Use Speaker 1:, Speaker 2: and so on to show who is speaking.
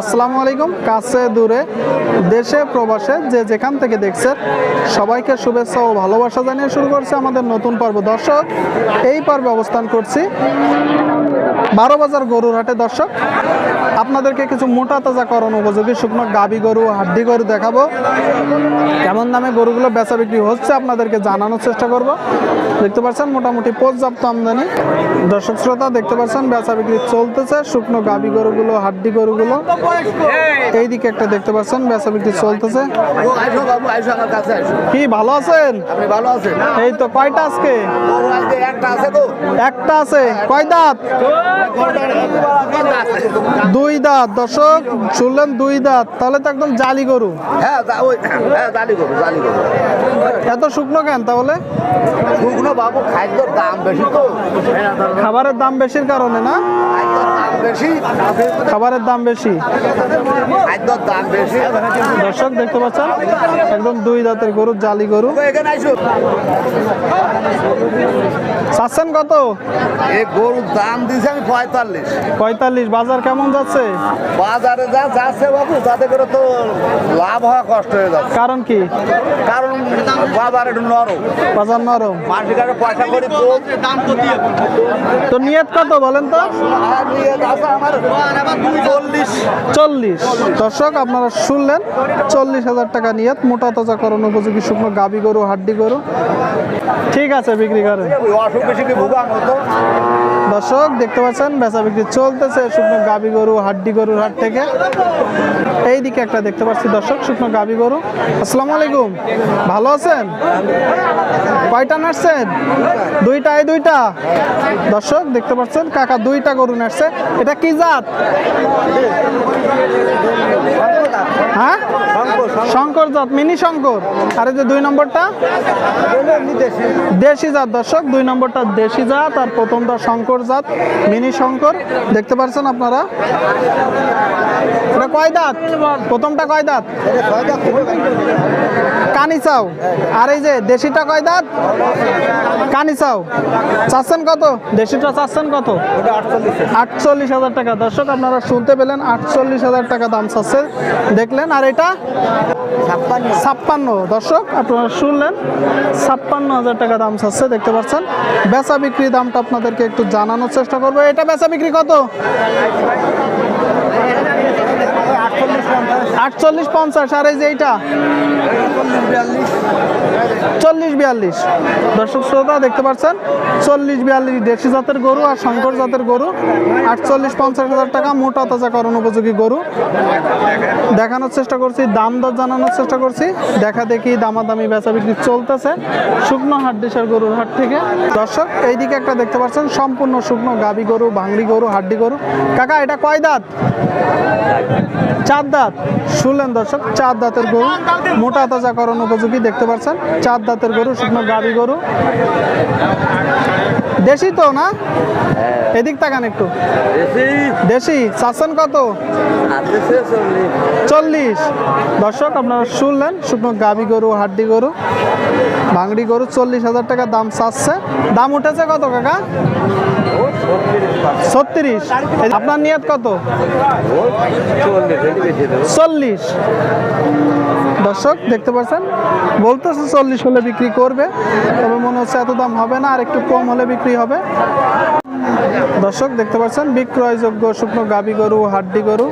Speaker 1: আসসালামু আলাইকুম, কাছে দূরে, দেশে, প্রবাসে, যে যেখান থেকে দেখছেন, সবাইকে শুভেচ্ছা ও ভালোবাসা জানিয়ে শুরু করছে আমাদের নতুন পর্ব। দর্শক, এই পর্বে অবস্থান করছি বারো বাজার গরুর হাটে দর্শক, আপনাদেরকে কিছু মোটা তাজা করণ উপযোগী শুকনো গাবি গরু, হাড্ডি গরু দেখাবো। কেমন দামে গরুগুলো বেচা বিক্রি হচ্ছে আপনাদেরকে জানানোর চেষ্টা করব। দেখতে পাচ্ছেন, মোটামুটি পর্যাপ্ত আমদানি। দর্শক, শ্রোতা, দেখতে পাচ্ছেন, বেচা বিক্রি চলতেছে। শুকনো গাবি গরুগুলো, হাড্ডি গরুগুলো এইদিকে একটা দেখতে পাচ্ছেন বেচা বিক্রি চলতেছে কি ভালো আছেন?
Speaker 2: ভালো আছেন?
Speaker 1: এই তো কয়টা আজকে?
Speaker 2: একটা আছে তো।
Speaker 1: একটা আছে। কয় দাঁত? দুই দাঁত। দর্শক শুনলেন দুই দাঁত। তাহলে তো একদম জালি গরু।
Speaker 2: হ্যাঁ হ্যাঁ
Speaker 1: এত শুকনো কেন তাহলে?
Speaker 2: বাবু খাদ্যর দাম বেশি তো।
Speaker 1: খাবারের দাম বেশির কারণে না? খাবারের দাম বেশি।
Speaker 2: খাদ্যর দাম বেশি।
Speaker 1: দর্শক দেখতে পাচ্ছেন? একদম দুই দাঁতের গরু জালি গরু। চাচ্ছেন কত?
Speaker 2: এই গরুর দাম দিয়েছে আমি পঁয়তাল্লিশ।
Speaker 1: পঁয়তাল্লিশ বাজার কেমন যাচ্ছে?
Speaker 2: বাজারে যা যাচ্ছে বাবু তাতে করে তো লাভ হওয়া কষ্ট হয়ে যাচ্ছে।
Speaker 1: কারণ কি?
Speaker 2: কারণ বাজার একটু নরম।
Speaker 1: বাজার নরম।
Speaker 2: মানুষের কাছে পয়সা করি দাম তো দিয়ে
Speaker 1: তো নিয়ত কত বলেন তো?
Speaker 2: আমার চল্লিশ।
Speaker 1: দর্শক আপনারা শুনলেন চল্লিশ হাজার টাকা নিয়ত মোটা তাজা করণ উপযোগী শুকনো গাবি গরু হাড্ডি গরু। ঠিক আছে বিক্রি করেন
Speaker 2: অসুখ বেশি কি ভুগান হতো
Speaker 1: দর্শক, দেখতে পাচ্ছেন, বেচা বিক্রি চলতেছে শুকনো গাবি গরু, হাড্ডি গরুর হাট থেকে। এই দিকে একটা দেখতে পাচ্ছি দর্শক, শুকনো গাবি গরু। আসসালামু আলাইকুম। ভালো আছেন? কয়টা নাড়ছেন? দুইটা, এই দুইটা। দর্শক, দেখতে পাচ্ছেন, কাকা দুইটা গরু নাড়ছে। এটা কি জাত? জাত, মিনি শঙ্কর। আর এই যে দুই নম্বরটা? দেশি জাত, দর্শক, দুই নম্বরটা দেশি জাত, আর প্রথমটা শঙ্কর জাত, মিনি শঙ্কর। দেখতে পাচ্ছেন আপনারা? কয় দাঁত? প্রথমটা কয় দাঁত? কানি চাও আর এই যে দেশিটা কয় দাঁত? কানি চাও চাচ্ছেন কত? দেশিটা চাচ্ছেন কত? আটচল্লিশ হাজার টাকা। দর্শক, আপনারা শুনতে পেলেন, আটচল্লিশ হাজার টাকা দাম চাচ্ছে। দেখলেন, আর এটা? ছাপ্পান্ন। দর্শক, আপনারা শুনলেন, ছাপ্পান্ন হাজার টাকা দাম চাচ্ছে, দেখতে পাচ্ছেন। বেচা বিক্রি দামটা আপনাদেরকে একটু জানানোর চেষ্টা করব। এটা বেচা বিক্রি কত? আটচল্লিশ পঞ্চাশ। আর এই যে এইটা? চল্লিশ বিয়াল্লিশ। দর্শক, শ্রোতা, দেখতে পাচ্ছেন? চল্লিশ বিয়াল্লিশ দেশি জাতের গরু আর শঙ্কর জাতের গরু। আটচল্লিশ পঞ্চাশ হাজার টাকা মোটা তাজাকরণ উপযোগী গরু। দেখানোর চেষ্টা করছি দাম দর জানানোর চেষ্টা করছি। দেখা দেখি দামাদামি বেচা বিক্রি চলতেছে, শুকনো হাট দেশের গরুর হাট থেকে। দর্শক, এইদিকে একটা দেখতে পাচ্ছেন, সম্পূর্ণ শুকনো গাবি গরু ভাংড়ি গরু, হাড্ডি গরু। কাকা, এটা কয় দাঁত? চার দাঁত। শুনলেন দর্শক, চার দাঁতের গরু, মোটা তাজাকরণ উপযোগী দেখতে পাচ্ছেন। চার দাঁতের গরু, শুকনো গাবি গরু। দেশি তো না? এদিক তাকান একটু। দেশি? শাসন কত? চল্লিশ। দর্শক আপনারা শুনলেন শুকনো গাবি গরু হাড্ডি গরু ভাঙড়ি গরু চল্লিশ হাজার টাকা দাম চাচ্ছে। দাম উঠেছে কত কাকা? ছত্রিশ। আপনার নিয়ত কত? চল্লিশ। দর্শক, দেখতে পাচ্ছেন? বলতেছে চল্লিশ হলে বিক্রি করবে, তবে মনে হচ্ছে এত দাম হবে না, আর একটু কম হলে বিক্রি হবে। দর্শক, দেখতে পাচ্ছেন? বিক্রয়যোগ্য শুকনো গাবি গরু, হাড্ডি গরু।